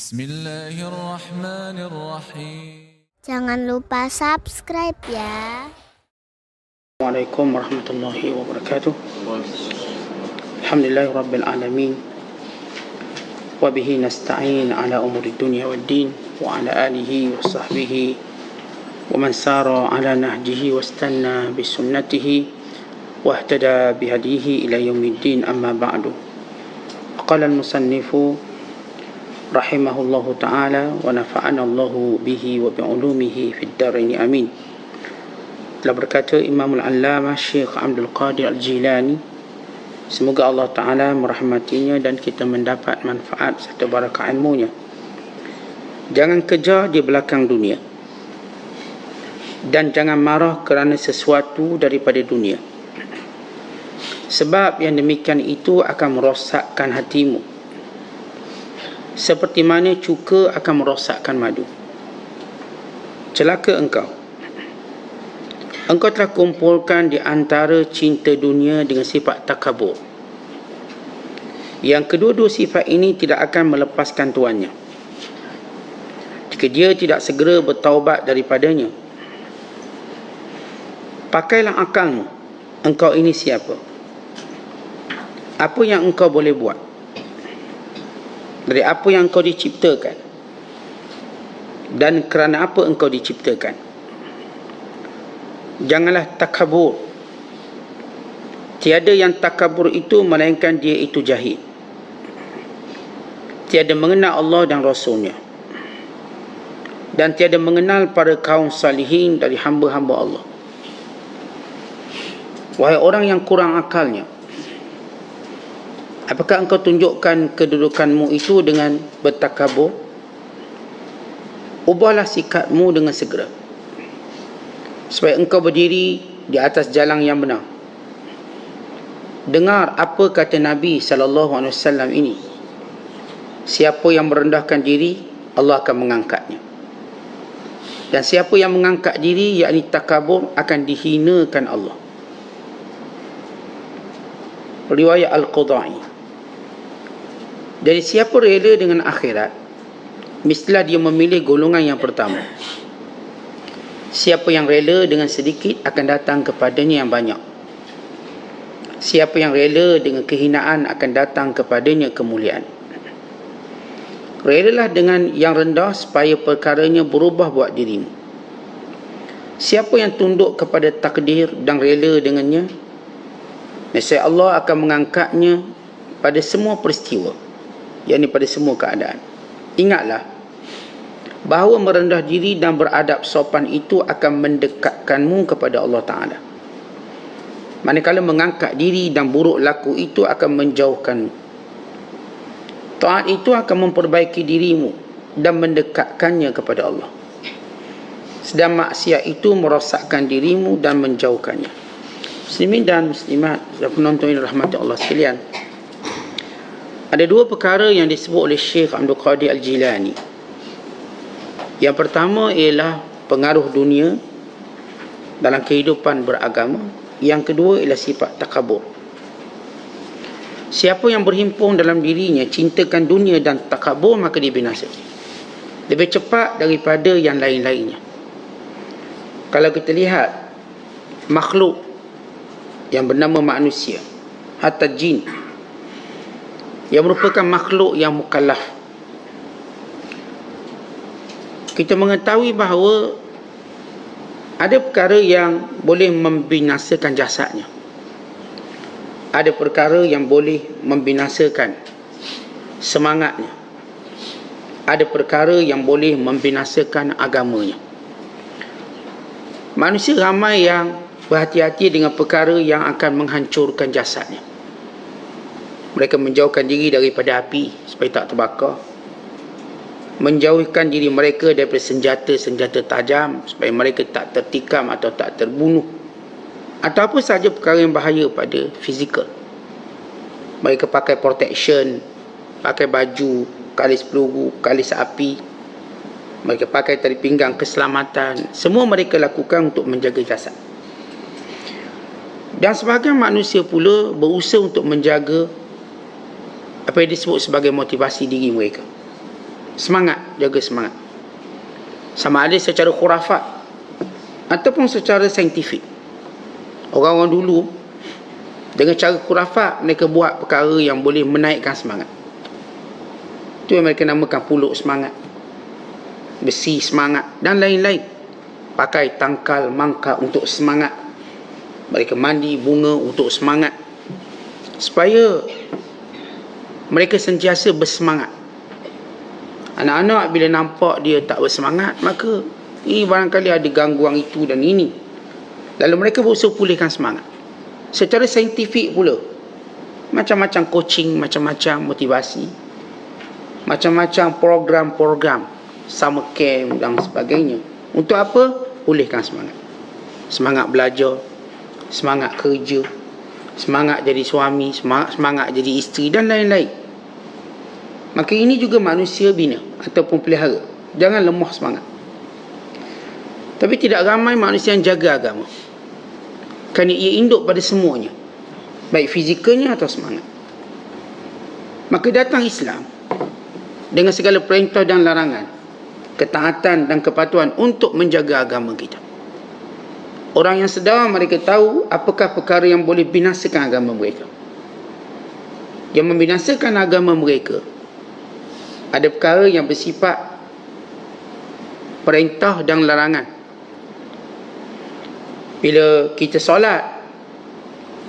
بسم الله الرحمن الرحيم Jangan lupa subscribe ya. الله وبركاته الحمد لله رب العالمين وبه نستعين على أمور الدنيا والدين وعلى آله وصحبه ومن سار على نهجه واستنى بسنته واهتدى بهديه إلى يوم الدين أما بعد قال المصنف rahimahullahu taala wa nafa'ana Allahu bihi wa bi ulumihi fid darain amin. Telah berkata Imam Al-Allamah Syekh Abdul Qadir Al-Jilani semoga Allah taala merahmatinya dan kita mendapat manfaat serta barakah ilmunya. Jangan kejar di belakang dunia. Dan jangan marah kerana sesuatu daripada dunia. Sebab yang demikian itu akan merosakkan hatimu. Seperti mana cuka akan merosakkan madu. Celaka engkau engkau telah kumpulkan di antara cinta dunia dengan sifat takabur. Yang kedua-dua sifat ini tidak akan melepaskan tuannya. Jika dia tidak segera bertaubat daripadanya. Pakailah akalmu. Engkau ini siapa? Apa yang engkau boleh buat? Dari apa yang engkau diciptakan? Dan kerana apa engkau diciptakan? janganlah takabur. Tiada yang takabur itu melainkan dia itu jahil. Tiada mengenal Allah dan Rasulnya. Dan tiada mengenal para kaum salihin dari hamba-hamba Allah. Wahai orang yang kurang akalnya. Apakah engkau tunjukkan kedudukanmu itu dengan bertakabur? Ubahlah sikapmu dengan segera supaya engkau berdiri di atas jalan yang benar. Dengar apa kata Nabi sallallahu alaihi wasallam ini. Siapa yang merendahkan diri, Allah akan mengangkatnya. Dan siapa yang mengangkat diri yakni takabur akan dihinakan Allah. Riwayat Al-Qudai. Jadi siapa rela dengan akhirat, mestilah dia memilih golongan yang pertama. Siapa yang rela dengan sedikit akan datang kepadanya yang banyak. Siapa yang rela dengan kehinaan akan datang kepadanya kemuliaan. Relalah dengan yang rendah supaya perkaranya berubah buat dirimu. Siapa yang tunduk kepada takdir dan rela dengannya, nescaya Allah akan mengangkatnya pada semua peristiwa, yakni pada semua keadaan. Ingatlah, bahawa merendah diri dan beradab sopan itu akan mendekatkanmu kepada Allah Ta'ala. Manakala mengangkat diri dan buruk laku itu akan menjauhkanmu. Taat itu akan memperbaiki dirimu dan mendekatkannya kepada Allah. Sedang maksiat itu merosakkan dirimu dan menjauhkannya. Muslimin dan muslimat penonton yang rahmati Allah sekalian. Ada dua perkara yang disebut oleh Syekh Abdul Qadir Al-Jilani yang pertama ialah pengaruh dunia dalam kehidupan beragama. Yang kedua ialah sifat takabur. Siapa yang berhimpun dalam dirinya cintakan dunia dan takabur maka dia binasa. Lebih cepat daripada yang lain-lainnya. Kalau kita lihat makhluk yang bernama manusia, hatta jin yang merupakan makhluk yang mukallaf kita mengetahui bahawa ada perkara yang boleh membinasakan jasadnya. Ada perkara yang boleh membinasakan semangatnya. Ada perkara yang boleh membinasakan agamanya. Manusia ramai yang berhati-hati dengan perkara yang akan menghancurkan jasadnya. Mereka menjauhkan diri daripada api supaya tak terbakar. Menjauhkan diri mereka daripada senjata-senjata tajam supaya mereka tak tertikam atau tak terbunuh. Atau apa sahaja perkara yang bahaya pada fizikal. Mereka pakai protection pakai baju kalis peluru kalis api. Mereka pakai tali pinggang keselamatan. Semua mereka lakukan untuk menjaga jasad. Dan sebagian manusia pula berusaha untuk menjaga apa yang disebut sebagai motivasi diri mereka Semangat, jaga semangat. Sama ada secara khurafat ataupun secara saintifik. Orang-orang dulu dengan cara khurafat mereka buat perkara yang boleh menaikkan semangat. Itu yang mereka namakan puluk semangat. Besi semangat dan lain-lain. Pakai tangkal mangka untuk semangat. Mereka mandi bunga untuk semangat. Supaya mereka sentiasa bersemangat. Anak-anak bila nampak dia tak bersemangat, maka ini barangkali ada gangguan itu dan ini. Lalu mereka berusaha pulihkan semangat. Secara saintifik pula, macam-macam coaching, macam-macam motivasi, macam-macam program-program, summer camp dan sebagainya. Untuk apa? Pulihkan semangat. Semangat belajar, semangat kerja, semangat jadi suami, semangat, semangat jadi isteri dan lain-lain. Maka ini juga manusia bina ataupun pelihara. Jangan lemah semangat. Tapi tidak ramai manusia yang jaga agama. Kerana ia induk pada semuanya. Baik fizikalnya atau semangat. Maka datang Islam dengan segala perintah dan larangan. Ketaatan dan kepatuhan untuk menjaga agama kita. Orang yang sedar mereka tahu apakah perkara yang boleh binasakan agama mereka. Yang membinasakan agama mereka ada perkara yang bersifat perintah dan larangan. Bila kita solat,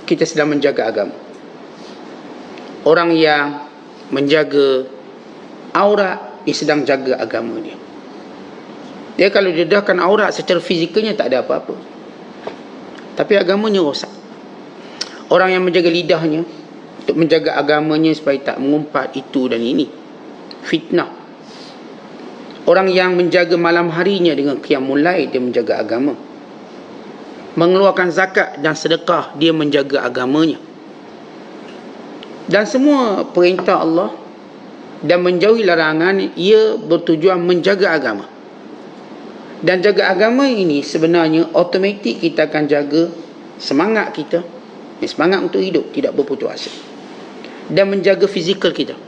kita sedang menjaga agama. Orang yang menjaga aurat, dia sedang jaga agama dia. Dia kalau dedahkan aurat secara fizikalnya tak ada apa-apa. Tapi agamanya rosak. Orang yang menjaga lidahnya, untuk menjaga agamanya supaya tak mengumpat itu dan ini fitnah. Orang yang menjaga malam harinya dengan qiyamul lail dia menjaga agama. Mengeluarkan zakat dan sedekah dia menjaga agamanya. Dan semua perintah Allah dan menjauhi larangan ia bertujuan menjaga agama. Dan jaga agama ini sebenarnya automatik kita akan jaga semangat kita, semangat untuk hidup tidak berputus asa. Dan menjaga fizikal kita.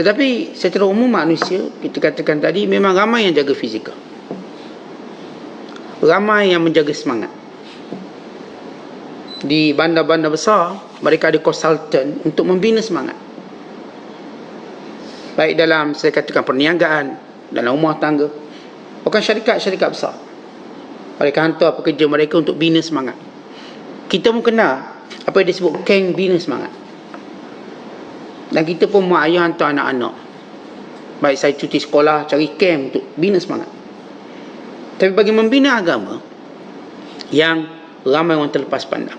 Tetapi secara umum manusia, kita katakan tadi, memang ramai yang jaga fizikal. Ramai yang menjaga semangat. Di bandar-bandar besar, mereka ada konsultan untuk membina semangat. Baik dalam, saya katakan, perniagaan, dalam rumah tangga. Bukan syarikat-syarikat besar. Mereka hantar pekerja mereka untuk bina semangat. Kita pun kenal apa yang disebut keng bina semangat. Dan kita pun mak ayah hantar anak-anak. Baik saya cuti sekolah, cari camp untuk bina semangat. Tapi bagi membina agama, yang ramai orang terlepas pandang.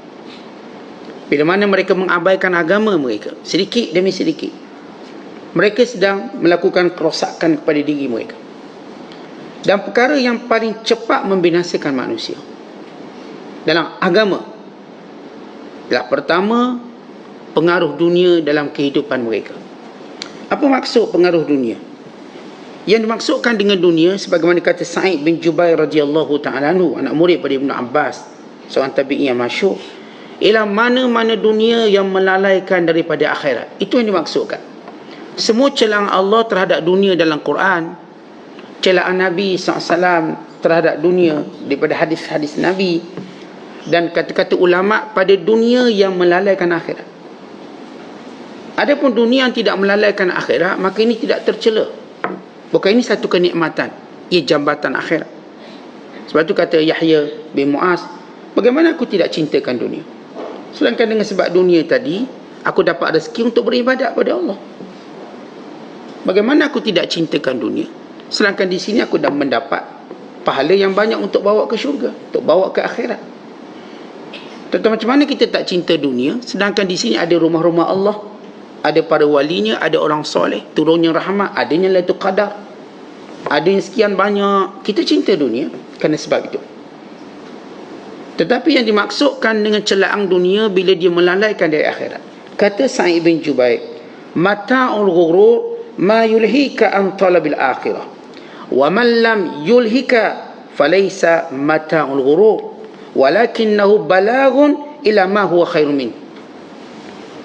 Bila mana mereka mengabaikan agama mereka, sedikit demi sedikit. Mereka sedang melakukan kerosakan kepada diri mereka. Dan perkara yang paling cepat membinasakan manusia dalam agama. Yang pertama, pengaruh dunia dalam kehidupan mereka. Apa maksud pengaruh dunia? Yang dimaksudkan dengan dunia sebagaimana kata Sa'id bin Jubair radhiyallahu taala anhu anak murid pada Ibnu Abbas seorang tabi'in yang masyhur ialah mana-mana dunia yang melalaikan daripada akhirat. Itu yang dimaksudkan. Semua celaan Allah terhadap dunia dalam Quran, celaan Nabi SAW terhadap dunia daripada hadis-hadis Nabi dan kata-kata ulama pada dunia yang melalaikan akhirat. Adapun dunia yang tidak melalaikan akhirat, maka ini tidak tercela. Bukan ini satu kenikmatan. Ia jambatan akhirat. Sebab itu kata Yahya bin Mu'az, bagaimana aku tidak cintakan dunia? Sedangkan dengan sebab dunia tadi, aku dapat rezeki untuk beribadat pada Allah. Bagaimana aku tidak cintakan dunia? Sedangkan di sini aku dah mendapat pahala yang banyak untuk bawa ke syurga, untuk bawa ke akhirat. Tentang macam mana kita tak cinta dunia, sedangkan di sini ada rumah-rumah Allah ada para walinya, ada orang soleh, turunnya rahmat, adanya laitu qadar. Ada yang sekian banyak. Kita cinta dunia kerana sebab itu. Tetapi yang dimaksudkan dengan celaan dunia bila dia melalaikan dari akhirat. Kata Sa'id bin Jubair, mata'ul ghurur ma yulhika an talabil akhirah. Wa man lam yulhika falaysa mata'ul ghurur walakinnahu balagun ila ma huwa khairu min.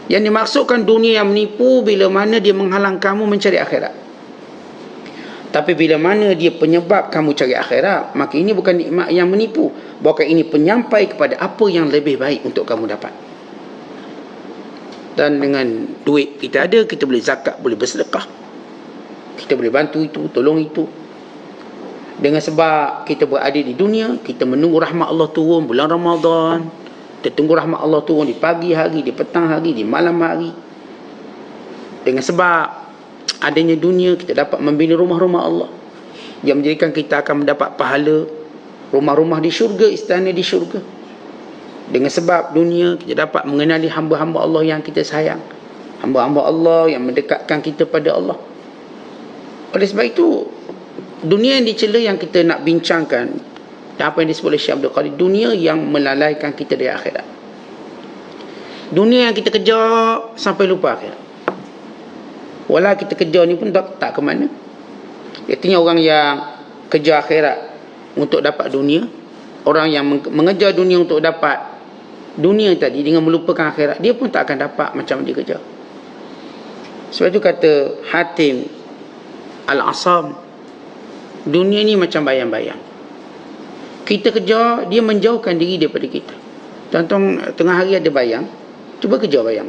Yang dimaksudkan dunia yang menipu bila mana dia menghalang kamu mencari akhirat. Tapi bila mana dia penyebab kamu cari akhirat, maka ini bukan nikmat yang menipu. Bahkan ini penyampai kepada apa yang lebih baik untuk kamu dapat. Dan dengan duit kita ada, kita boleh zakat, boleh bersedekah. Kita boleh bantu itu, tolong itu. Dengan sebab kita berada di dunia, kita menunggu rahmat Allah turun bulan Ramadan. Kita tunggu rahmat Allah turun di pagi hari, di petang hari, di malam hari. Dengan sebab adanya dunia, kita dapat membina rumah-rumah Allah. Yang menjadikan kita akan mendapat pahala rumah-rumah di syurga, istana di syurga. Dengan sebab dunia kita dapat mengenali hamba-hamba Allah yang kita sayang. Hamba-hamba Allah yang mendekatkan kita pada Allah. Oleh sebab itu, dunia yang dicela yang kita nak bincangkan, dan apa yang disebut oleh Syekh Abdul Qadir, dunia yang melalaikan kita dari akhirat. Dunia yang kita kejar sampai lupa akhirat. Walau kita kejar ni pun tak, tak ke mana. Artinya orang yang kejar akhirat untuk dapat dunia, orang yang mengejar dunia untuk dapat dunia tadi dengan melupakan akhirat dia pun tak akan dapat macam dia kerja sebab itu kata Hatim Al-Asam dunia ni macam bayang-bayang kita kerja dia menjauhkan diri daripada kita Tonton tengah hari ada bayang cuba kerja bayang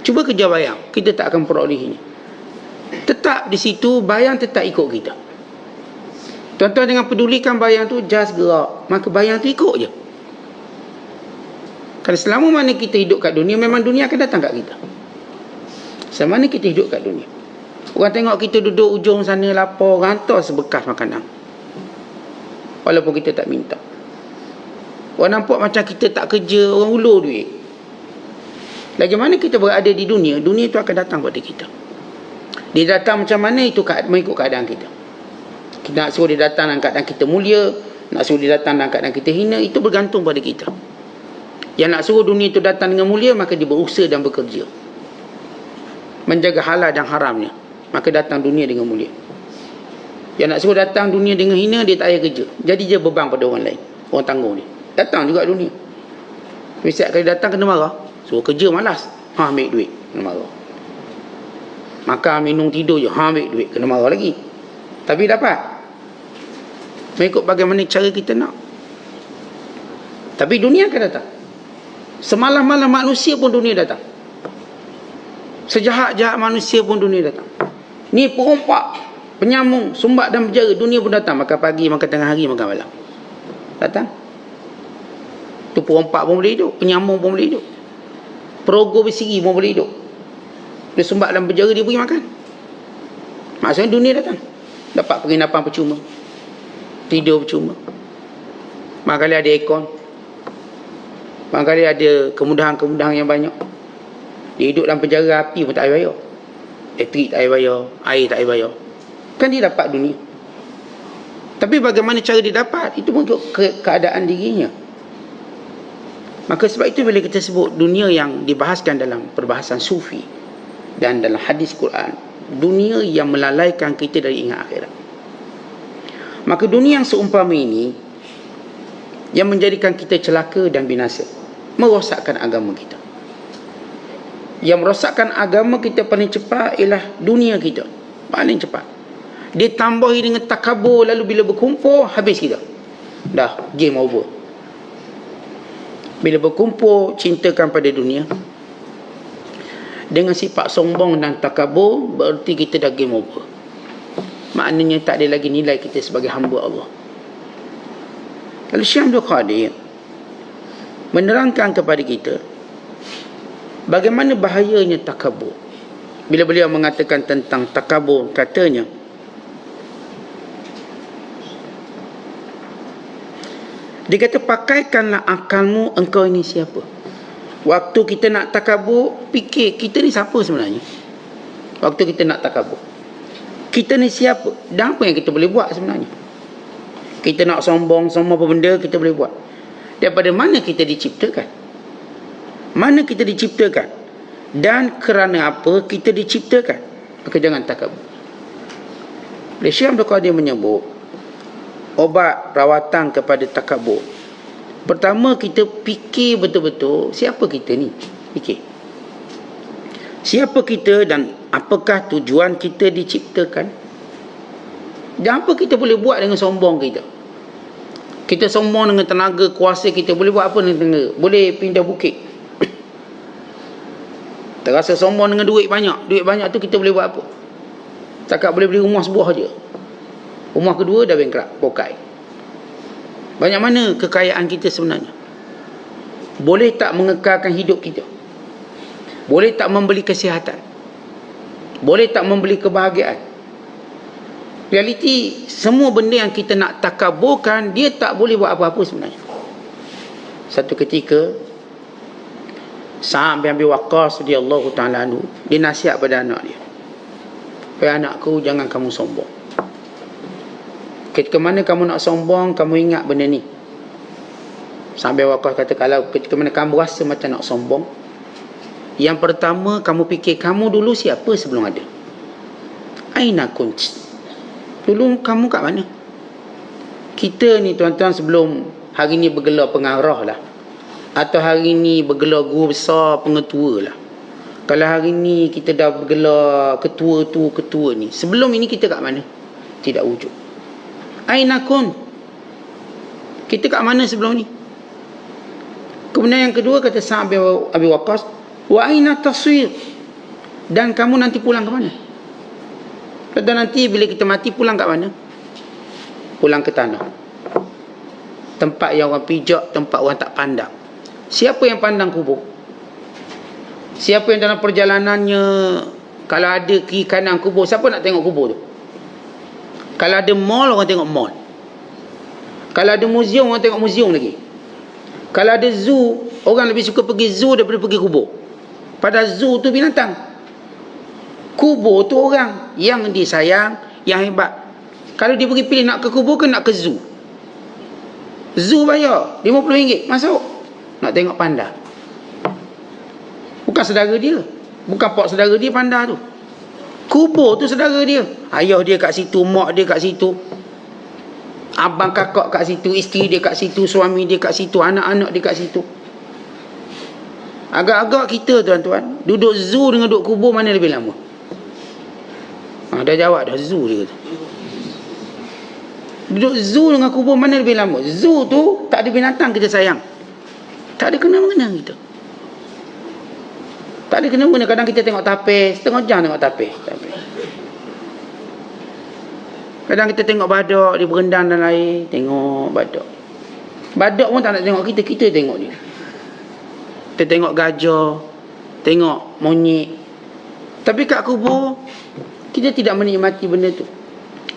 cuba kerja bayang kita tak akan perolehinya tetap di situ bayang tetap ikut kita Tuan-tuan dengan pedulikan bayang tu just gerak. Maka bayang tu ikut je. Kalau selama mana kita hidup kat dunia, memang dunia akan datang kat kita. Selama mana kita hidup kat dunia. Orang tengok kita duduk ujung sana lapar, rantar sebekas makanan. Walaupun kita tak minta. Orang nampak macam kita tak kerja, orang ulur duit. Lagi mana kita berada di dunia, dunia itu akan datang pada kita. Dia datang macam mana itu mengikut keadaan kita kita nak suruh dia datang dalam keadaan kita mulia nak suruh dia datang dalam keadaan kita hina itu bergantung pada kita yang nak suruh dunia itu datang dengan mulia maka dia berusaha dan bekerja menjaga halal dan haramnya maka datang dunia dengan mulia yang nak suruh datang dunia dengan hina dia tak payah kerja. Jadi dia beban pada orang lain. Orang tanggung dia datang juga dunia. Tapi setiap kali datang kena marah. Suruh kerja malas. Ha ambil duit kena marah. Makan minum tidur je. Ha ambil duit kena marah lagi. Tapi dapat. Mengikut bagaimana cara kita nak. Tapi dunia akan datang. Semalam-malam manusia pun dunia datang. Sejahat-jahat manusia pun dunia datang. Ni perompak penyambung sumbat dan berjara dunia pun datang. Makan pagi makan tengah hari makan malam. Datang. Tu perompak pun boleh hidup penyambung pun boleh hidup. Perogoh bersiri pun boleh hidup. Dia sumbat dan berjara dia pergi makan. Maksudnya dunia datang. Dapat penginapan percuma. Tidur percuma. Barangkali ada aircon. Barangkali ada kemudahan-kemudahan yang banyak. Dia hidup dalam penjara api pun tak payah Elektrik tak payah Air tak payah Kan dia dapat dunia Tapi bagaimana cara dia dapat Itu pun ke keadaan dirinya Maka sebab itu bila kita sebut dunia yang dibahaskan dalam perbahasan sufi dan dalam hadis Quran, dunia yang melalaikan kita dari ingat akhirat. Maka dunia yang seumpama ini yang menjadikan kita celaka dan binasa, merosakkan agama kita. Yang merosakkan agama kita paling cepat ialah dunia kita. Paling cepat. Dia tambahi dengan takabur lalu bila berkumpul habis kita. Dah game over. Bila berkumpul cintakan pada dunia dengan sifat sombong dan takabur berarti kita dah game over maknanya tak ada lagi nilai kita sebagai hamba Allah Abdul Qadir menerangkan kepada kita bagaimana bahayanya takabur bila beliau mengatakan tentang takabur katanya dia kata pakaikanlah akalmu engkau ini siapa? Waktu kita nak takabur fikir kita ni siapa sebenarnya? Waktu kita nak takabur. Kita ni siapa? Dan apa yang kita boleh buat sebenarnya? Kita nak sombong semua apa benda kita boleh buat? Daripada mana kita diciptakan? Mana kita diciptakan? Dan kerana apa kita diciptakan? Maka jangan takabur. Syekh Abdul Qadir menyebut obat rawatan kepada takabur Pertama kita fikir betul-betul siapa kita ni? Fikir. Siapa kita dan apakah tujuan kita diciptakan? Dan apa kita boleh buat dengan sombong kita? Kita sombong dengan tenaga kuasa kita boleh buat apa dengan tenaga? Boleh pindah bukit. Terasa sombong dengan duit banyak. Duit banyak tu kita boleh buat apa? Cakap boleh beli rumah sebuah aja. Rumah kedua dah bankrupt, pokai. Banyak mana kekayaan kita sebenarnya? Boleh tak mengekalkan hidup kita? Boleh tak membeli kesihatan? Boleh tak membeli kebahagiaan? Realiti, semua benda yang kita nak takaburkan, dia tak boleh buat apa-apa sebenarnya. Satu ketika, Sa'ab bin Abi Waqqas radhiyallahu ta'ala anhu, dia nasihat pada anak dia. Wahai anakku, jangan kamu sombong. Ketika mana kamu nak sombong, kamu ingat benda ni. Sampai wakaf kata, kalau ketika mana kamu rasa macam nak sombong, yang pertama, kamu fikir, kamu dulu siapa sebelum ada? Aina kunci. Dulu kamu kat mana? Kita ni tuan-tuan sebelum hari ni bergelar pengarah lah. Atau hari ni bergelar guru besar pengetua lah. Kalau hari ni kita dah bergelar ketua tu ketua ni. Sebelum ini kita kat mana? Tidak wujud. Aina kun? Kita kat mana sebelum ni? Kemudian yang kedua kata Sa'ab Abi Waqqas, wa aina taswir? Dan kamu nanti pulang ke mana? Dan nanti bila kita mati pulang kat mana? Pulang ke tanah. Tempat yang orang pijak, tempat orang tak pandang. Siapa yang pandang kubur? Siapa yang dalam perjalanannya kalau ada kiri kanan kubur, siapa nak tengok kubur tu? Kalau ada mall, orang tengok mall. Kalau ada muzium, orang tengok muzium lagi. Kalau ada zoo, orang lebih suka pergi zoo daripada pergi kubur. Pada zoo tu binatang. Kubur tu orang yang disayang, yang hebat. Kalau dia pergi pilih nak ke kubur ke nak ke zoo? Zoo bayar RM50 masuk. Nak tengok panda. Bukan saudara dia. Bukan pak saudara dia panda tu. Kubur tu saudara dia. Ayah dia kat situ, mak dia kat situ. Abang kakak kat situ, isteri dia kat situ, suami dia kat situ, anak-anak dia kat situ. Agak-agak kita tuan-tuan, duduk zoo dengan duduk kubur mana lebih lama? Ha, dah jawab dah zoo dia kata. Duduk zoo dengan kubur mana lebih lama? Zoo tu tak ada binatang kita sayang. Tak ada kena-mengena kita. Tak ada kena-mengena. Kadang kita tengok tapis. Setengah jam tengok tapis. Kadang kita tengok badak. Dia berendam dalam air. Tengok badak. Badak pun tak nak tengok kita. Kita tengok dia. Kita tengok gajah. Tengok monyet. Tapi kat kubur. Kita tidak menikmati benda tu.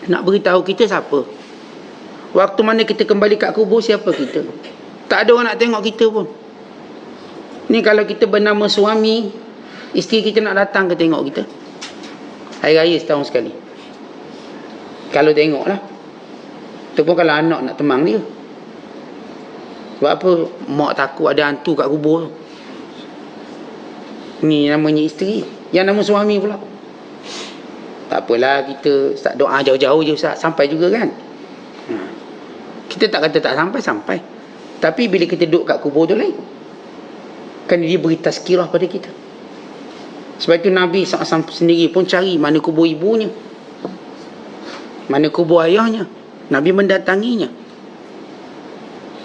Nak beritahu kita siapa. Waktu mana kita kembali kat kubur. Siapa kita. Tak ada orang nak tengok kita pun. Ni kalau kita bernama suami. Isteri kita nak datang ke tengok kita? Hari raya setahun sekali. Kalau tengok lah. Itu pun kalau anak nak temang dia. Sebab apa? Mak takut ada hantu kat kubur tu. Ni namanya isteri. Yang nama suami pula. Tak apalah kita start doa jauh-jauh je Ustaz. Sampai juga kan? Ha. Kita tak kata tak sampai, sampai. Tapi bila kita duduk kat kubur tu lain. Kan dia beri tazkirah pada kita. Sebab itu Nabi SAW sendiri pun cari mana kubur ibunya. Mana kubur ayahnya. Nabi mendatanginya.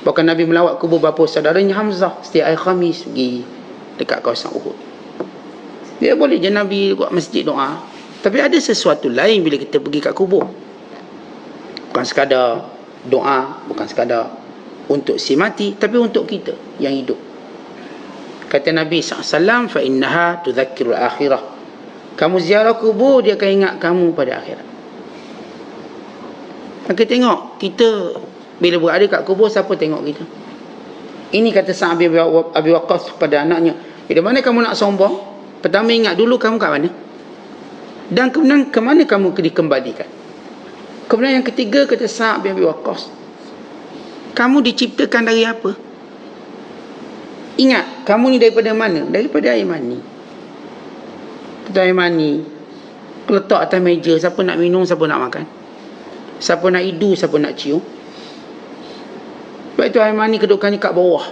Bahkan Nabi melawat kubur bapa saudaranya Hamzah. Setiap air Khamis pergi dekat kawasan Uhud. Dia boleh je Nabi buat masjid doa. Tapi ada sesuatu lain bila kita pergi kat kubur. Bukan sekadar doa. Bukan sekadar untuk si mati. Tapi untuk kita yang hidup. Kata Nabi SAW, فَإِنَّهَا تُذَكِّرُ الْآخِرَةِ Kamu ziarah kubur, dia akan ingat kamu pada akhirat. Maka tengok, kita bila berada kat kubur, siapa tengok kita? Ini kata Sa'ab Abi Waqqas kepada anaknya. Bila mana kamu nak sombong, pertama ingat dulu kamu kat mana? Dan kemudian ke mana kamu dikembalikan? Kemudian yang ketiga kata Sa'ab Abi Waqqas. Kamu diciptakan dari apa? Ingat, kamu ni daripada mana? Daripada air mani. Kita air mani. Letak atas meja, siapa nak minum, siapa nak makan. Siapa nak hidu, siapa nak cium. Sebab itu air mani kedudukannya kat bawah.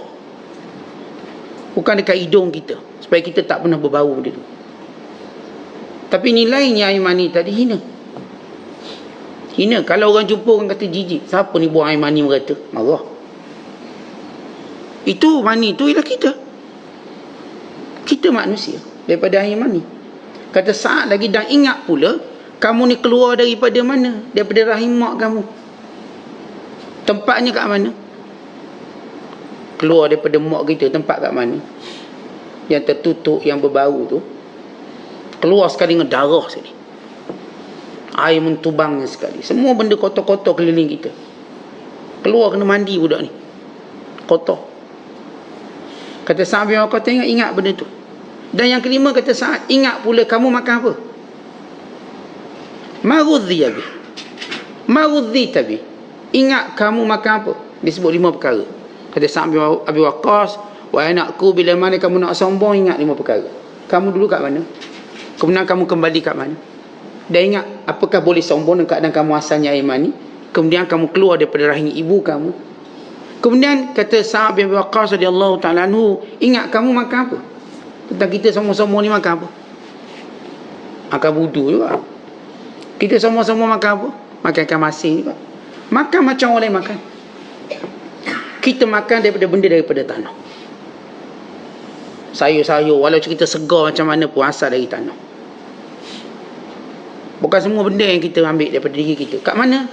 Bukan dekat hidung kita. Supaya kita tak pernah berbau benda tu. Tapi nilainya air mani tadi hina. Hina. Kalau orang jumpa orang kata jijik. Siapa ni buang air mani merata? Marah. Itu mani tu ialah kita. Kita manusia. Daripada air mani. Kata saat lagi dan ingat pula. Kamu ni keluar daripada mana? Daripada rahim mak kamu. Tempatnya kat mana? Keluar daripada mak kita. Tempat kat mana? Yang tertutup, yang berbau tu. Keluar sekali dengan darah sini. Air mentubangnya sekali. Semua benda kotor-kotor keliling kita. Keluar kena mandi budak ni. Kotor. Kata Sa'ad bin Waqqas tengok ingat benda tu. Dan yang kelima kata Sa'ad ingat pula kamu makan apa? Marudhi abi. Marudhi tabi. Ingat kamu makan apa? Disebut lima perkara. Kata Sa'ad bin Abi Waqqas, "Wahai anakku, bila mana kamu nak sombong ingat lima perkara. Kamu dulu kat mana? Kemudian kamu kembali kat mana? Dan ingat, apakah boleh sombong dengan keadaan kamu asalnya imani? Kemudian kamu keluar daripada rahim ibu kamu. Kemudian kata Sa'ad bin Waqqas radhiyallahu ta'ala anhu, ingat kamu makan apa? Tentang kita semua-semua ni makan apa? Makan budu juga. Kita semua-semua makan apa? Makan ikan masin juga. Makan macam orang lain makan. Kita makan daripada benda daripada tanah. Sayur-sayur, walau kita segar macam mana pun asal dari tanah. Bukan semua benda yang kita ambil daripada diri kita. Kat mana?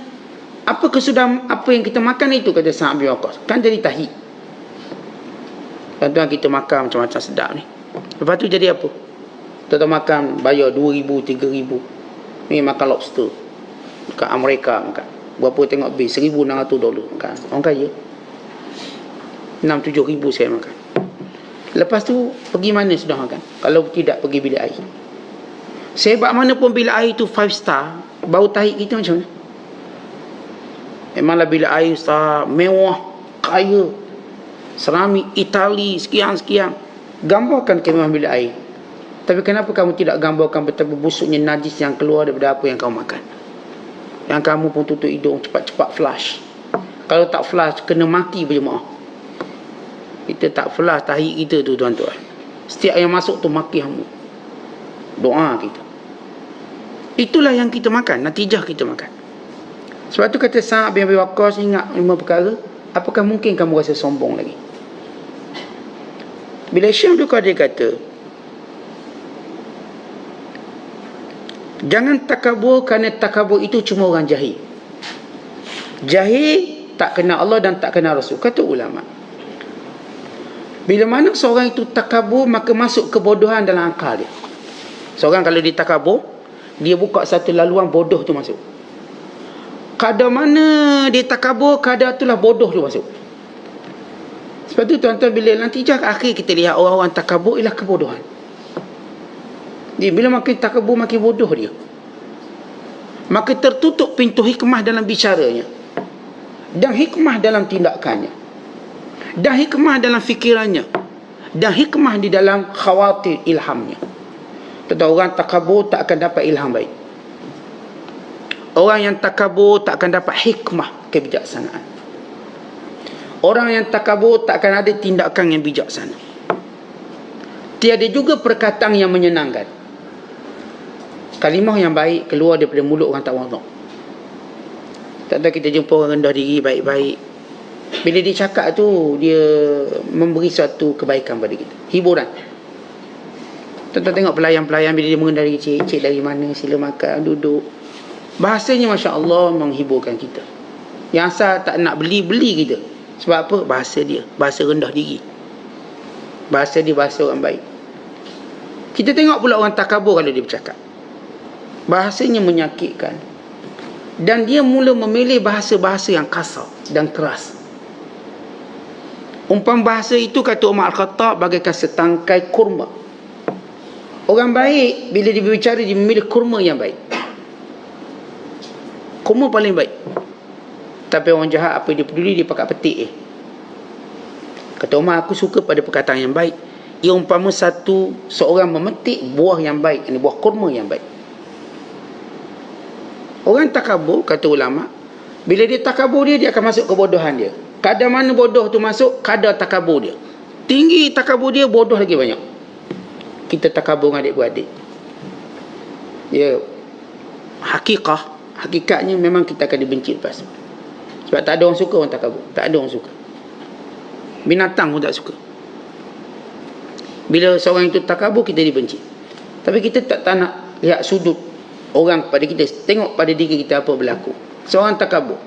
Apa kesudahan apa yang kita makan itu kata Sa'ad bin Waqqas. Kan jadi tahi. Tuan-tuan kita makan macam-macam sedap ni. Lepas tu jadi apa? Tuan-tuan makan bayar 2,000, 3,000. Ni makan lobster. Dekat Amerika makan. Berapa tengok bil? 1,600 dolar makan. Orang kaya. 6-7 ribu saya makan. Lepas tu pergi mana sudah makan? Kalau tidak pergi bilik air. Sehebat mana pun bilik air tu 5 star. Bau tahi kita macam mana? Memanglah bilik air star mewah, kaya. Seramik Itali sekian-sekian. Gambarkan kemah bilik air. Tapi kenapa kamu tidak gambarkan betapa busuknya najis yang keluar daripada apa yang kamu makan? Yang kamu pun tutup hidung cepat-cepat flush. Kalau tak flush, kena mati berjemaah. Kita tak flush tahi kita tu tuan-tuan. Setiap yang masuk tu maki hamu. Doa kita. Itulah yang kita makan. Natijah kita makan. Sebab tu kata Sa'ad bin Abi Waqqas ingat lima perkara. Apakah mungkin kamu rasa sombong lagi? Bila Syekh Abdul Qadir kata Jangan takabur kerana takabur itu cuma orang jahil. Jahil tak kenal Allah dan tak kenal Rasul. Kata ulama. Bila mana seorang itu takabur maka masuk kebodohan dalam akal dia. Seorang kalau dia takabur, dia buka satu laluan bodoh tu masuk. Kadar mana dia takabur, kadar itulah bodoh tu masuk. Sebab tu tuan-tuan bila nanti jah akhir kita lihat orang-orang takabur ialah kebodohan. Dia bila makin takabur makin bodoh dia. Maka tertutup pintu hikmah dalam bicaranya. Dan hikmah dalam tindakannya. Dan hikmah dalam fikirannya. Dan hikmah di dalam khawatir ilhamnya. Tentu orang takabur tak akan dapat ilham baik. Orang yang takabur tak akan dapat hikmah kebijaksanaan. Orang yang takabur tak akan ada tindakan yang bijaksana. Tiada juga perkataan yang menyenangkan kalimah yang baik keluar daripada mulut orang tak waduk. Tak kita jumpa orang rendah diri baik-baik. Bila dia cakap tu, dia memberi suatu kebaikan pada kita. Hiburan. Tuan-tuan tengok pelayan-pelayan bila dia mengenal diri cik, cik dari mana, sila makan, duduk. Bahasanya Masya Allah menghiburkan kita. Yang asal tak nak beli, beli kita. Sebab apa? Bahasa dia. Bahasa rendah diri. Bahasa dia bahasa orang baik. Kita tengok pula orang takabur kalau dia bercakap bahasanya menyakitkan dan dia mula memilih bahasa-bahasa yang kasar dan keras umpam bahasa itu kata Umar Al-Khattab bagaikan setangkai kurma orang baik bila dia berbicara dia memilih kurma yang baik kurma paling baik tapi orang jahat apa dia peduli dia pakai petik eh. kata Umar aku suka pada perkataan yang baik ia umpama satu seorang memetik buah yang baik ini buah kurma yang baik Orang takabur, kata ulama, bila dia takabur dia, dia akan masuk kebodohan dia. Kadar mana bodoh tu masuk, kadar takabur dia. Tinggi takabur dia, bodoh lagi banyak. Kita takabur dengan adik-beradik. Ya, hakikah, hakikatnya memang kita akan dibenci lepas. Sebab tak ada orang suka orang takabur. Tak ada orang suka. Binatang pun tak suka. Bila seorang itu takabur, kita dibenci. Tapi kita tak, tak nak lihat sudut orang pada kita. Tengok pada diri kita apa berlaku. Seorang takabur.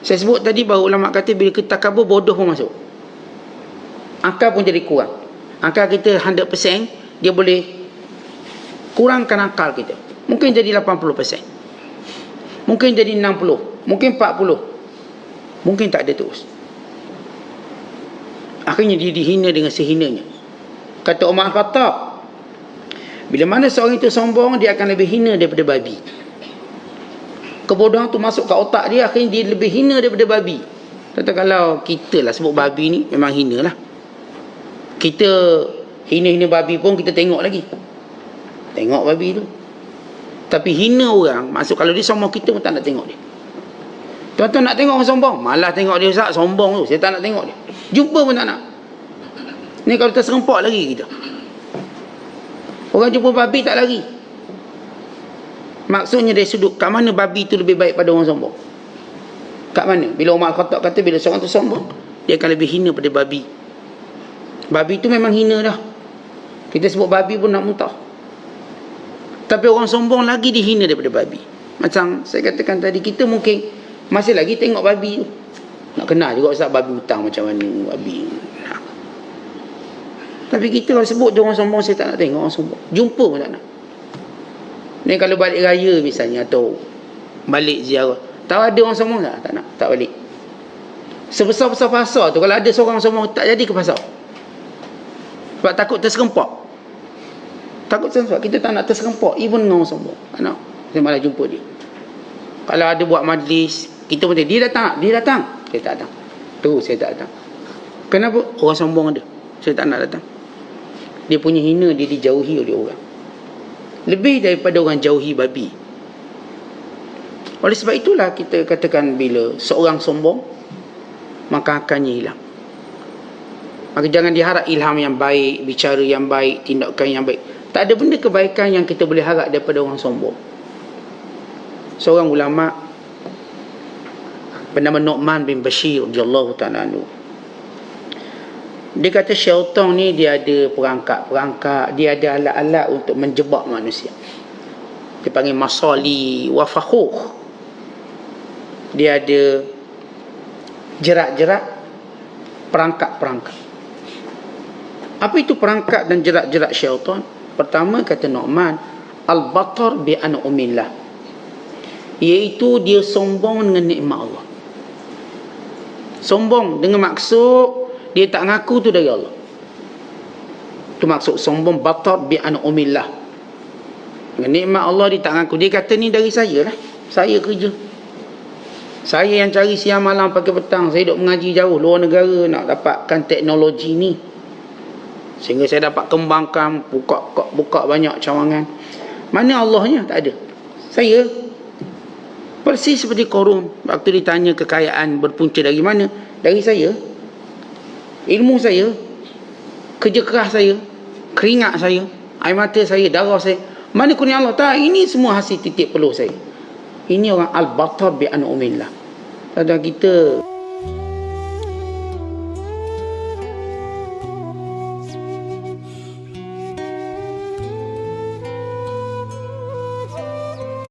Saya sebut tadi bahawa ulama kata bila kita takabur, bodoh pun masuk. Akal pun jadi kurang. Akal kita 100%, dia boleh kurangkan akal kita. Mungkin jadi 80%. Mungkin jadi 60. Mungkin 40. Mungkin tak ada terus. Akhirnya dia dihina dengan sehinanya. Kata Umar Khattab. Bila mana seorang itu sombong, dia akan lebih hina daripada babi. Kebodohan tu masuk ke otak dia, akhirnya dia lebih hina daripada babi. Kata kalau kita lah sebut babi ni, memang hina lah. Kita hina-hina babi pun kita tengok lagi. Tengok babi tu. Tapi hina orang, masuk kalau dia sombong kita pun tak nak tengok dia. Tuan-tuan nak tengok orang sombong? Malah tengok dia Ustaz, sombong tu. Saya tak nak tengok dia. Jumpa pun tak nak. Ni kalau terserempak lagi kita. Orang jumpa babi tak lari. Maksudnya dari sudut, kat mana babi tu lebih baik pada orang sombong? Kat mana? Bila Umar Khattab kata, bila seorang tu sombong, dia akan lebih hina pada babi. Babi tu memang hina dah. Kita sebut babi pun nak muntah. Tapi orang sombong lagi dihina daripada babi. Macam saya katakan tadi, kita mungkin masih lagi tengok babi tu. Nak kenal juga Ustaz babi hutang macam mana babi. Tapi kita kalau sebut dia orang sombong, saya tak nak tengok orang sombong. Jumpa pun tak nak. Ni kalau balik raya misalnya atau balik ziarah. Tahu ada orang sombong tak? Tak nak. Tak balik. Sebesar-besar pasar tu, kalau ada seorang sombong, tak jadi ke pasar. Sebab takut terserempak. Takut sebab kita tak nak terserempak. Even dengan orang sombong. Tak nak. Saya malah jumpa dia. Kalau ada buat majlis, kita pun dia datang, dia datang. Saya tak datang. Tu saya tak datang. Kenapa? Orang sombong ada. Saya tak nak datang. Dia punya hina dia dijauhi oleh orang. Lebih daripada orang jauhi babi. Oleh sebab itulah kita katakan bila seorang sombong, maka akannya hilang. Maka jangan diharap ilham yang baik, bicara yang baik, tindakan yang baik. Tak ada benda kebaikan yang kita boleh harap daripada orang sombong. Seorang ulama bernama Nu'man bin Bashir radhiyallahu ta'ala anhu. Dia kata syaitan ni dia ada perangkap-perangkap, dia ada alat-alat untuk menjebak manusia. Dia panggil masali wa fakhuh. Dia ada jerat-jerat perangkap-perangkap. Apa itu perangkap dan jerat-jerat syaitan? Pertama kata Nu'man, al-batar bi an umillah. Iaitu dia sombong dengan nikmat Allah. Sombong dengan maksud dia tak ngaku tu dari Allah. Tu maksud sombong batar bi an umillah. Dengan nikmat Allah dia tak ngaku. Dia kata ni dari saya lah. Saya kerja. Saya yang cari siang malam pagi petang. Saya duduk mengaji jauh luar negara nak dapatkan teknologi ni. Sehingga saya dapat kembangkan buka buka, buka banyak cawangan. Mana Allahnya? Tak ada. Saya persis seperti korun waktu ditanya kekayaan berpunca dari mana? Dari saya ilmu saya, kerja keras saya, keringat saya, air mata saya, darah saya. Mana kurnia Allah? Tak, ini semua hasil titik peluh saya. Ini orang al-batar bi an umillah. Dan kita